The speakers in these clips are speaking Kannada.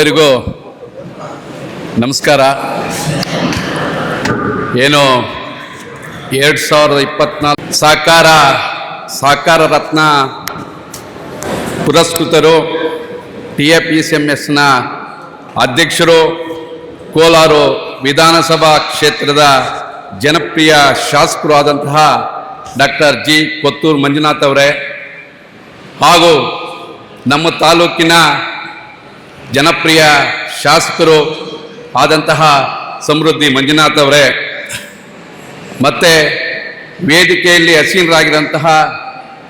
ಎಲ್ಲರಿಗೂ ನಮಸ್ಕಾರ. ಏನು ಎರಡು ಸಾವಿರದ ಇಪ್ಪತ್ನಾಲ್ಕು ಸಾಕಾರ ಸಾಕಾರ ರತ್ನ ಪುರಸ್ಕೃತರು T A P C M ಎಸ್ನ ಅಧ್ಯಕ್ಷರು, ಕೋಲಾರು ವಿಧಾನಸಭಾ ಕ್ಷೇತ್ರದ ಜನಪ್ರಿಯ ಶಾಸಕರು ಆದಂತಹ ಡಾಕ್ಟರ್ ಜಿ ಕೊತ್ತೂರು ಮಂಜುನಾಥ್ ಅವರೇ ಹಾಗೂ ನಮ್ಮ ತಾಲೂಕಿನ ಜನಪ್ರಿಯ ಶಾಸಕರು ಆದಂತಹ ಸಮೃದ್ಧಿ ಮಂಜುನಾಥ್ ಅವರೇ, ಮತ್ತು ವೇದಿಕೆಯಲ್ಲಿ ಹಸೀನರಾಗಿರುವಂತಹ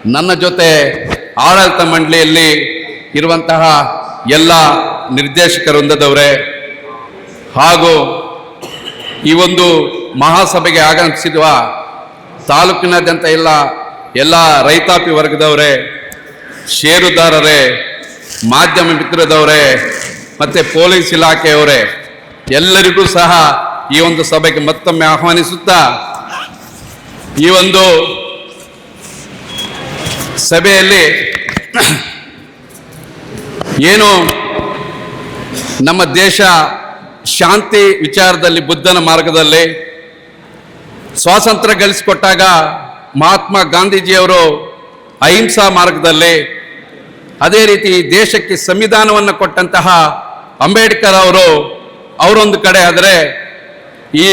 ನನ್ನ ಜೊತೆ ಆಡಳಿತ ಮಂಡಳಿಯಲ್ಲಿ ಇರುವಂತಹ ಎಲ್ಲ ನಿರ್ದೇಶಕ ವೃಂದದವರೇ ಹಾಗೂ ಈ ಒಂದು ಮಹಾಸಭೆಗೆ ಆಗಮಿಸಿರುವ ತಾಲೂಕಿನಾದ್ಯಂತ ಎಲ್ಲ ಎಲ್ಲ ರೈತಾಪಿ ವರ್ಗದವರೇ, ಷೇರುದಾರರೇ ಮಾಧ್ಯಮ ಮಿತ್ರದವರೇ, ಮತ್ತು ಪೊಲೀಸ್ ಇಲಾಖೆಯವರೇ, ಎಲ್ಲರಿಗೂ ಸಹ ಈ ಒಂದು ಸಭೆಗೆ ಮತ್ತೊಮ್ಮೆ ಆಹ್ವಾನಿಸುತ್ತಾ, ಈ ಒಂದು ಸಭೆಯಲ್ಲಿ ಏನು ನಮ್ಮ ದೇಶ ಶಾಂತಿ ವಿಚಾರದಲ್ಲಿ, ಬುದ್ಧನ ಮಾರ್ಗದಲ್ಲಿ ಸ್ವಾತಂತ್ರ್ಯ ಗಳಿಸಿಕೊಟ್ಟಾಗ ಮಹಾತ್ಮ ಗಾಂಧೀಜಿಯವರು ಅಹಿಂಸಾ ಮಾರ್ಗದಲ್ಲಿ ಅದೇ ರೀತಿ ದೇಶಕ್ಕೆ ಸಂವಿಧಾನವನ್ನು ಕೊಟ್ಟಂತಹ ಅಂಬೇಡ್ಕರ್ ಅವರು, ಅವರೊಂದು ಕಡೆ ಆದರೆ ಈ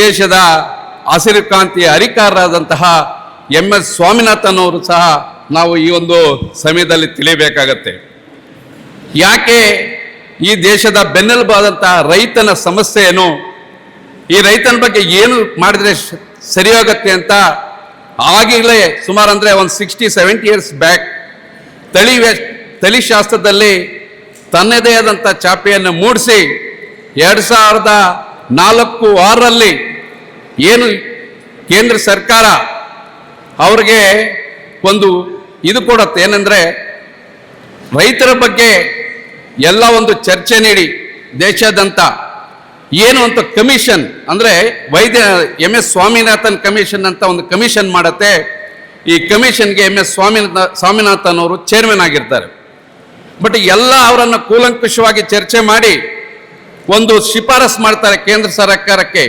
ದೇಶದ ಹಸಿರು ಕ್ರಾಂತಿಯ ಹರಿಕಾರರಾದಂತಹ ಎಂ ಎಸ್ ಸ್ವಾಮಿನಾಥನ್ ಅವರು ಸಹ ನಾವು ಈ ಒಂದು ಸಮಯದಲ್ಲಿ ತಿಳಿಯಬೇಕಾಗತ್ತೆ. ಯಾಕೆ ಈ ದೇಶದ ಬೆನ್ನೆಲುಬಾದಂತಹ ರೈತನ ಸಮಸ್ಯೆ ಏನು ಈ ರೈತನ ಬಗ್ಗೆ ಏನು ಮಾಡಿದ್ರೆ ಸರಿಯಾಗತ್ತೆ ಅಂತ, ಆಗಿಲ್ಲೇ ಸುಮಾರು ಅಂದರೆ ಒಂದು ಸಿಕ್ಸ್ಟಿ ಸೆವೆಂಟಿ ಇಯರ್ಸ್ ಬ್ಯಾಕ್ ತಳಿ ತಳಿಶಾಸ್ತ್ರದಲ್ಲಿ ತನ್ನದೇ ಆದಂಥ ಚಾಪೆಯನ್ನು ಮೂಡಿಸಿ ಎರಡು ಸಾವಿರದ ನಾಲ್ಕು ಆರರಲ್ಲಿ ಏನು ಕೇಂದ್ರ ಸರ್ಕಾರ ಅವ್ರಿಗೆ ಒಂದು ಇದು ಕೊಡತ್ತೆ. ಏನಂದರೆ ರೈತರ ಬಗ್ಗೆ ಎಲ್ಲ ಒಂದು ಚರ್ಚೆ ನೀಡಿ ದೇಶಾದ್ಯಂತ ಏನು ಅಂತ ಕಮಿಷನ್ ಅಂದರೆ ವೈದ್ಯ ಎಂ ಎಸ್ ಸ್ವಾಮಿನಾಥನ್ ಕಮಿಷನ್ ಅಂತ ಒಂದು ಕಮಿಷನ್ ಮಾಡುತ್ತೆ. ಈ ಕಮಿಷನ್ಗೆ ಎಂ ಎಸ್ ಸ್ವಾಮಿನಾಥ ಸ್ವಾಮಿನಾಥನ್ ಅವರು ಚೇರ್ಮನ್ ಆಗಿರ್ತಾರೆ. ಬಟ್ ಎಲ್ಲ ಅವರನ್ನು ಕೂಲಂಕುಷವಾಗಿ ಚರ್ಚೆ ಮಾಡಿ ಒಂದು ಶಿಫಾರಸ್ ಮಾಡ್ತಾರೆ ಕೇಂದ್ರ ಸರ್ಕಾರಕ್ಕೆ.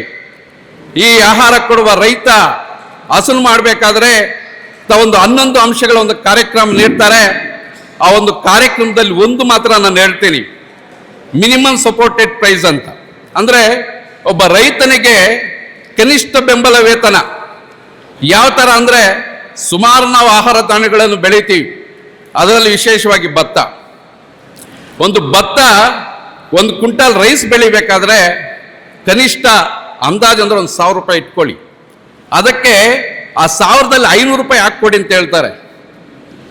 ಈ ಆಹಾರ ಕೊಡುವ ರೈತ ಹಸನು ಮಾಡಬೇಕಾದ್ರೆ ಒಂದು ಹನ್ನೊಂದು ಅಂಶಗಳ ಒಂದು ಕಾರ್ಯಕ್ರಮ ನೀಡ್ತಾರೆ. ಆ ಒಂದು ಕಾರ್ಯಕ್ರಮದಲ್ಲಿ ಒಂದು ಮಾತ್ರ ನಾನು ಹೇಳ್ತೀನಿ. ಮಿನಿಮಮ್ ಸಪೋರ್ಟೆಡ್ ಪ್ರೈಸ್ ಅಂತ. ಅಂದರೆ ಒಬ್ಬ ರೈತನಿಗೆ ಕನಿಷ್ಠ ಬೆಂಬಲ ವೇತನ ಯಾವ ಥರ ಅಂದರೆ ಸುಮಾರು ನಾವು ಆಹಾರ ಧಾನ್ಯಗಳನ್ನು ಬೆಳಿತೀವಿ. ಅದರಲ್ಲಿ ವಿಶೇಷವಾಗಿ ಭತ್ತ. ಒಂದು ಭತ್ತ, ಒಂದು ಕ್ವಿಂಟಾಲ್ ರೈಸ್ ಬೆಳಿಬೇಕಾದ್ರೆ ಕನಿಷ್ಠ ಅಂದಾಜು ಅಂದ್ರೆ ಒಂದು ಸಾವಿರ ರೂಪಾಯಿ ಇಟ್ಕೊಳ್ಳಿ. ಅದಕ್ಕೆ ಆ ಸಾವಿರದಲ್ಲಿ ಐನೂರು ರೂಪಾಯಿ ಹಾಕ್ಕೊಡಿ ಅಂತ ಹೇಳ್ತಾರೆ.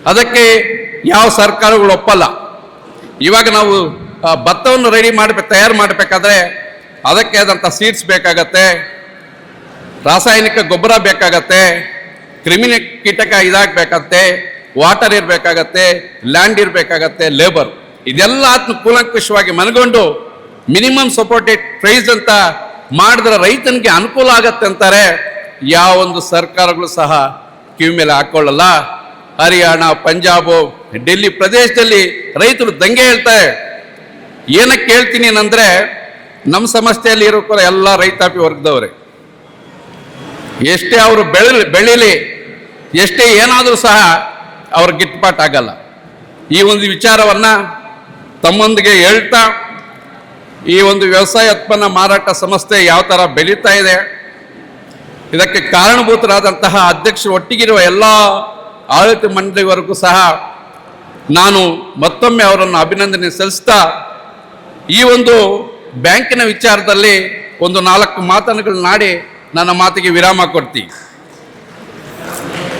ಅದಕ್ಕೆ ಯಾವ ಸರ್ಕಾರಗಳು ಒಪ್ಪಲ್ಲ. ಇವಾಗ ನಾವು ಭತ್ತವನ್ನು ರೆಡಿ ಮಾಡಬೇಕು, ತಯಾರು ಮಾಡಬೇಕಾದ್ರೆ ಅದಕ್ಕೆ ಆದಂಥ ಸೀಡ್ಸ್ ಬೇಕಾಗತ್ತೆ, ರಾಸಾಯನಿಕ ಗೊಬ್ಬರ ಬೇಕಾಗತ್ತೆ ಕ್ರಿಮಿನ ಕೀಟಕ ಇದಾಗಬೇಕಾಗತ್ತೆ, ವಾಟರ್ ಇರಬೇಕಾಗತ್ತೆ, ಲ್ಯಾಂಡ್ ಇರಬೇಕಾಗತ್ತೆ ಲೇಬರ್ ಇದೆಲ್ಲ ಆತ್ಮ ಕೂಲಂಕುಷವಾಗಿ ಮನಗೊಂಡು ಮಿನಿಮಮ್ ಸಪೋರ್ಟೆಡ್ ಪ್ರೈಸ್ ಅಂತ ಮಾಡಿದ್ರೆ ರೈತನಿಗೆ ಅನುಕೂಲ ಆಗತ್ತೆ ಅಂತಾರೆ. ಯಾವ ಒಂದು ಸರ್ಕಾರಗಳು ಸಹ ಕಿವಿ ಮೇಲೆ ಹಾಕೊಳ್ಳಲ್ಲ. ಹರಿಯಾಣ, ಪಂಜಾಬು, ಡೆಲ್ಲಿ ಪ್ರದೇಶದಲ್ಲಿ ರೈತರು ದಂಗೆ ಹೇಳ್ತಾರೆ ಏನಕ್ಕೆ ಹೇಳ್ತೀನಿ ಏನಂದ್ರೆ, ನಮ್ಮ ಸಮಸ್ಯೆಯಲ್ಲಿ ಇರೋ ಎಲ್ಲ ರೈತಾಪಿ ವರ್ಗದವರೇ. ಎಷ್ಟೇ ಅವರು ಬೆಳಿ ಬೆಳೀಲಿ ಎಷ್ಟೇ ಏನಾದರೂ ಸಹ ಅವ್ರ ಗಿಟ್ಪಾಟ್ ಆಗಲ್ಲ ಈ ಒಂದು ವಿಚಾರವನ್ನು ತಮ್ಮೊಂದಿಗೆ ಹೇಳ್ತಾ, ಈ ಒಂದು ವ್ಯವಸಾಯ ಉತ್ಪನ್ನ ಮಾರಾಟ ಸಂಸ್ಥೆ ಯಾವ ಥರ ಬೆಳೀತಾ ಇದೆ, ಇದಕ್ಕೆ ಕಾರಣಭೂತರಾದಂತಹ ಅಧ್ಯಕ್ಷರು ಒಟ್ಟಿಗಿರುವ ಎಲ್ಲ ಆಡಳಿತ ಮಂಡಳಿವರೆಗೂ ಸಹ ನಾನು ಮತ್ತೊಮ್ಮೆ ಅವರನ್ನು ಅಭಿನಂದನೆ ಸಲ್ಲಿಸ್ತಾ, ಈ ಒಂದು ಬ್ಯಾಂಕಿನ ವಿಚಾರದಲ್ಲಿ ಒಂದು ನಾಲ್ಕು ಮಾತನ್ನುಗಳನ್ನಾಡಿ ನನ್ನ ಮಾತಿಗೆ ವಿರಾಮ ಕೊಡ್ತೀನಿ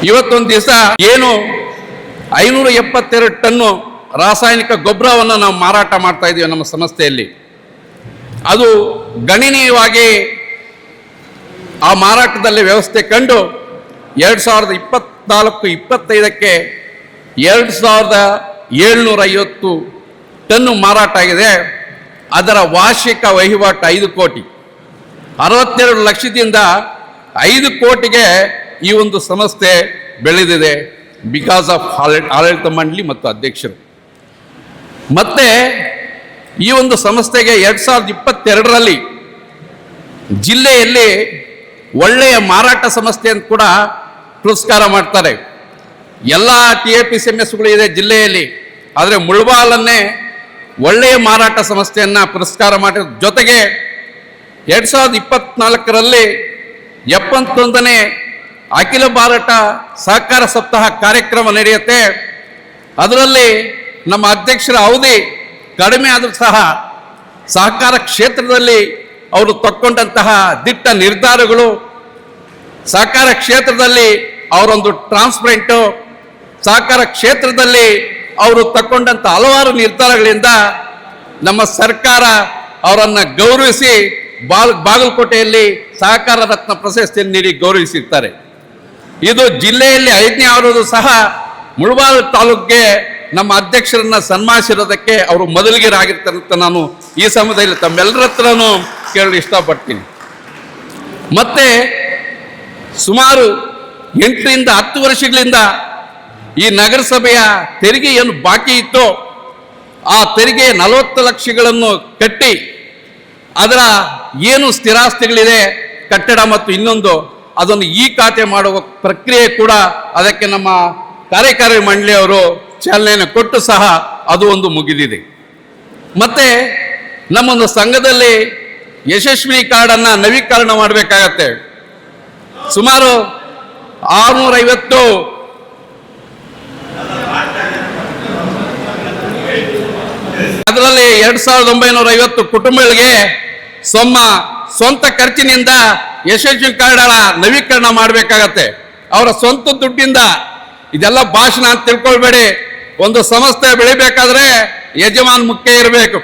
ಇವತ್ತೊಂದು ದಿವಸ ಏನು ಐನೂರ ಎಪ್ಪತ್ತೆರಡು ಟನ್ನು ರಾಸಾಯನಿಕ ಗೊಬ್ಬರವನ್ನು ನಾವು ಮಾರಾಟ ಮಾಡ್ತಾ ಇದ್ದೀವಿ ನಮ್ಮ ಸಂಸ್ಥೆಯಲ್ಲಿ. ಅದು ಗಣನೀಯವಾಗಿ ಆ ಮಾರಾಟದಲ್ಲಿ ವ್ಯವಸ್ಥೆ ಕಂಡು ಎರಡು ಸಾವಿರದ ಇಪ್ಪತ್ನಾಲ್ಕು, ಇಪ್ಪತ್ತೈದಕ್ಕೆ ಎರಡು ಸಾವಿರದ ಏಳ್ನೂರ ಐವತ್ತು ಟನ್ನು ಮಾರಾಟ ಆಗಿದೆ. ಅದರ ವಾರ್ಷಿಕ ವಹಿವಾಟು ಐದು ಕೋಟಿ. ಅರವತ್ತೆರಡು ಲಕ್ಷದಿಂದ ಐದು ಕೋಟಿಗೆ ಈ ಒಂದು ಸಂಸ್ಥೆ ಬೆಳೆದಿದೆ ಬಿಕಾಸ್ ಆಫ್ ಆಡಳಿತ ಮಂಡಳಿ ಮತ್ತು ಅಧ್ಯಕ್ಷರು. ಮತ್ತೆ ಈ ಒಂದು ಸಂಸ್ಥೆಗೆ ಎರಡು ಸಾವಿರದ ಇಪ್ಪತ್ತೆರಡರಲ್ಲಿ ಜಿಲ್ಲೆಯಲ್ಲಿ ಒಳ್ಳೆಯ ಮಾರಾಟ ಸಂಸ್ಥೆ ಅಂತ ಕೂಡ ಪುರಸ್ಕಾರ ಮಾಡ್ತಾರೆ. ಎಲ್ಲ T A P C M ಎಸ್ಗಳು ಇದೆ ಜಿಲ್ಲೆಯಲ್ಲಿ, ಆದರೆ ಮುಳ್ಬಾಲನ್ನೇ ಒಳ್ಳೆಯ ಮಾರಾಟ ಸಂಸ್ಥೆಯನ್ನು ಪುರಸ್ಕಾರ ಮಾಡಿರೋ ಜೊತೆಗೆ ಎರಡು ಸಾವಿರದ ಇಪ್ಪತ್ನಾಲ್ಕರಲ್ಲಿ ಎಪ್ಪತ್ತೊಂದನೇ ಅಖಿಲ ಭಾರತ ಸಹಕಾರ ಸಪ್ತಾಹ ಕಾರ್ಯಕ್ರಮ ನಡೆಯುತ್ತೆ. ಅದರಲ್ಲಿ ನಮ್ಮ ಅಧ್ಯಕ್ಷರ ಅವಧಿ ಕಡಿಮೆ ಆದರೂ ಸಹ ಸಹಕಾರ ಕ್ಷೇತ್ರದಲ್ಲಿ ಅವರು ತಕ್ಕೊಂಡಂತಹ ದಿಟ್ಟ ನಿರ್ಧಾರಗಳು, ಸಹಕಾರ ಕ್ಷೇತ್ರದಲ್ಲಿ ಅವರೊಂದು ಟ್ರಾನ್ಸ್ಪರೆಂಟು, ಸಹಕಾರ ಕ್ಷೇತ್ರದಲ್ಲಿ ಅವರು ತಕ್ಕೊಂಡಂಥ ಹಲವಾರು ನಿರ್ಧಾರಗಳಿಂದ ನಮ್ಮ ಸರ್ಕಾರ ಅವರನ್ನು ಗೌರವಿಸಿ ಬಾಲ್ ಬಾಗಲಕೋಟೆಯಲ್ಲಿ ಸಹಕಾರ ರತ್ನ ಪ್ರಶಸ್ತಿಯನ್ನು ನೀಡಿ ಗೌರವಿಸಿರ್ತಾರೆ. ಇದು ಜಿಲ್ಲೆಯಲ್ಲಿ ಐದನೇ ಆರೋದು ಸಹ ಮುಳಬಾಲ್ ತಾಲೂಕಿಗೆ ನಮ್ಮ ಅಧ್ಯಕ್ಷರನ್ನ ಸನ್ಮಾನಿಸಿರೋದಕ್ಕೆ ಅವರು ಮೊದಲಿಗರಾಗಿರ್ತಾರೆ ಅಂತ ನಾನು ಈ ಸಮಯದಲ್ಲಿ ತಮ್ಮೆಲ್ಲರ ಹತ್ರನೂ ಕೇಳಲು ಇಷ್ಟಪಡ್ತೀನಿ. ಮತ್ತೆ ಸುಮಾರು ಎಂಟರಿಂದ ಹತ್ತು ವರ್ಷಗಳಿಂದ ಈ ನಗರಸಭೆಯ ತೆರಿಗೆ ಏನು ಬಾಕಿ ಇತ್ತೋ, ಆ ತೆರಿಗೆ ನಲವತ್ತು ಲಕ್ಷಗಳನ್ನು ಕಟ್ಟಿ ಅದರ ಏನು ಸ್ಥಿರಾಸ್ತಿಗಳಿದೆ, ಕಟ್ಟಡ ಮತ್ತು ಇನ್ನೊಂದು, ಅದನ್ನು ಈ ಖಾತೆ ಮಾಡುವ ಪ್ರಕ್ರಿಯೆ ಕೂಡ ಅದಕ್ಕೆ ನಮ್ಮ ಕಾರ್ಯಕಾರಿ ಮಂಡಳಿಯವರು ಚಾಲನೆಯನ್ನು ಕೊಟ್ಟು ಸಹ ಅದು ಒಂದು ಮುಗಿದಿದೆ. ಮತ್ತೆ ನಮ್ಮೊಂದು ಸಂಘದಲ್ಲಿ ಯಶಸ್ವಿ ಕಾರ್ಡನ್ನು ನವೀಕರಣ ಮಾಡಬೇಕಾಗತ್ತೆ. ಸುಮಾರು ಆರುನೂರೈವತ್ತು ಅದರಲ್ಲಿ ಎರಡ್ ಸಾವಿರದ ಒಂಬೈನೂರ ಐವತ್ತು ಕುಟುಂಬಗಳಿಗೆ ಸೊಮ್ಮ ಸ್ವಂತ ಖರ್ಚಿನಿಂದ ಯಶಸ್ವಿ ಕಾರ್ಡ್ಗಳ ನವೀಕರಣ ಮಾಡಬೇಕಾಗತ್ತೆ. ಅವರ ಸ್ವಂತ ದುಡ್ಡಿಂದ ಇದೆಲ್ಲ ಭಾಷಣ ಅಂತ ತಿಳ್ಕೊಳ್ಬೇಡಿ. ಒಂದು ಸಂಸ್ಥೆ ಬೆಳಿಬೇಕಾದ್ರೆ ಯಜಮಾನ್ ಮುಖ್ಯ ಇರಬೇಕು.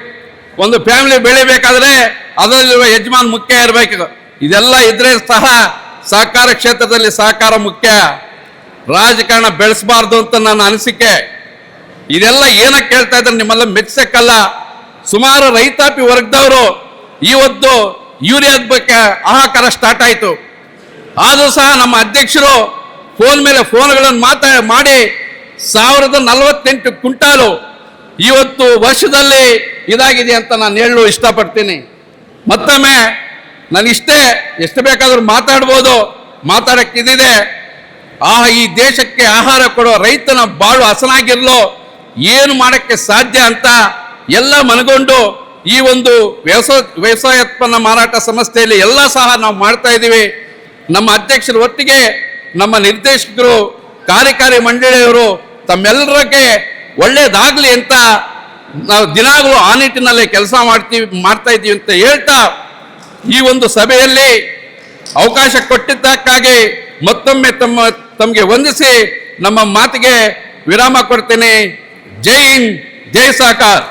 ಒಂದು ಫ್ಯಾಮಿಲಿ ಬೆಳಿಬೇಕಾದ್ರೆ ಅದರಲ್ಲಿರುವ ಯಜಮಾನ್ ಮುಖ್ಯ ಇರಬೇಕು. ಇದೆಲ್ಲ ಇದ್ರೆ ಸಹ ಸಹಕಾರ ಕ್ಷೇತ್ರದಲ್ಲಿ ಸಹಕಾರ ಮುಖ್ಯ. ರಾಜಕಾರಣ ಬೆಳೆಸಬಾರ್ದು ಅಂತ ನನ್ನ ಅನಿಸಿಕೆ. ಇದೆಲ್ಲ ಏನಕ್ಕೆ ಕೇಳ್ತಾ ಇದ್ದಾರೆ ನಿಮ್ಮೆಲ್ಲ ಮೆಚ್ಚಕ್ಕಲ್ಲ ಸುಮಾರು ರೈತಾಪಿ ವರ್ಗದವರು ಇವತ್ತು ಯೂರಿಯಾದ ಬಗ್ಗೆ ಆಹಾಕಾರ ಸ್ಟಾರ್ಟ್ ಆಯಿತು. ಆದರೂ ಸಹ ನಮ್ಮ ಅಧ್ಯಕ್ಷರು ಫೋನ್ ಮೇಲೆ ಫೋನ್ಗಳನ್ನು ಮಾತಾ, ಮಾಡಿ ಸಾವಿರದ ನಲವತ್ತೆಂಟು ಕುಂಟಾಲು ಇವತ್ತು ವರ್ಷದಲ್ಲಿ ಇದಾಗಿದೆ ಅಂತ ನಾನು ಹೇಳಲು ಇಷ್ಟಪಡ್ತೀನಿ. ಮತ್ತೊಮ್ಮೆ ನಾನು ಇಷ್ಟೇ, ಎಷ್ಟು ಬೇಕಾದರೂ ಮಾತಾಡ್ಬೋದು, ಮಾತಾಡೋಕ್ಕಿದ್ದಿದೆ. ಆ ಈ ದೇಶಕ್ಕೆ ಆಹಾರ ಕೊಡೋ ರೈತನ ಬಾಳು ಹಸನಾಗಿರ್ಲು. ಏನು ಮಾಡೋಕ್ಕೆ ಸಾಧ್ಯ ಅಂತ ಎಲ್ಲ ಮನಗೊಂಡು ಈ ಒಂದು ವ್ಯವಸಾಯ, ವ್ಯವಸಾಯೋತ್ಪನ್ನ ಮಾರಾಟ ಸಂಸ್ಥೆಯಲ್ಲಿ ಎಲ್ಲ ಸಹ ನಾವು ಮಾಡ್ತಾ ಇದ್ದೀವಿ. ನಮ್ಮ ಅಧ್ಯಕ್ಷರ ಒಟ್ಟಿಗೆ ನಮ್ಮ ನಿರ್ದೇಶಕರು, ಕಾರ್ಯಕಾರಿ ಮಂಡಳಿಯವರು ತಮ್ಮೆಲ್ಲರಿಗೆ ಒಳ್ಳೇದಾಗಲಿ ಅಂತ ನಾವು ದಿನಾಗಲೂ ಆ ನಿಟ್ಟಿನಲ್ಲಿ ಕೆಲಸ ಮಾಡ್ತೀವಿ, ಮಾಡ್ತಾ ಇದ್ದೀವಿ ಅಂತ ಹೇಳ್ತಾ ಈ ಒಂದು ಸಭೆಯಲ್ಲಿ ಅವಕಾಶ ಕೊಟ್ಟಿದ್ದಕ್ಕಾಗಿ ಮತ್ತೊಮ್ಮೆ ತಮ್ಮ, ತಮಗೆ ವಂದಿಸಿ ನಮ್ಮ ಮಾತಿಗೆ ವಿರಾಮ ಕೊಡ್ತೇನೆ. ಜೈ ಹಿಂದ್ ಜೈ ಸಾಕಾರ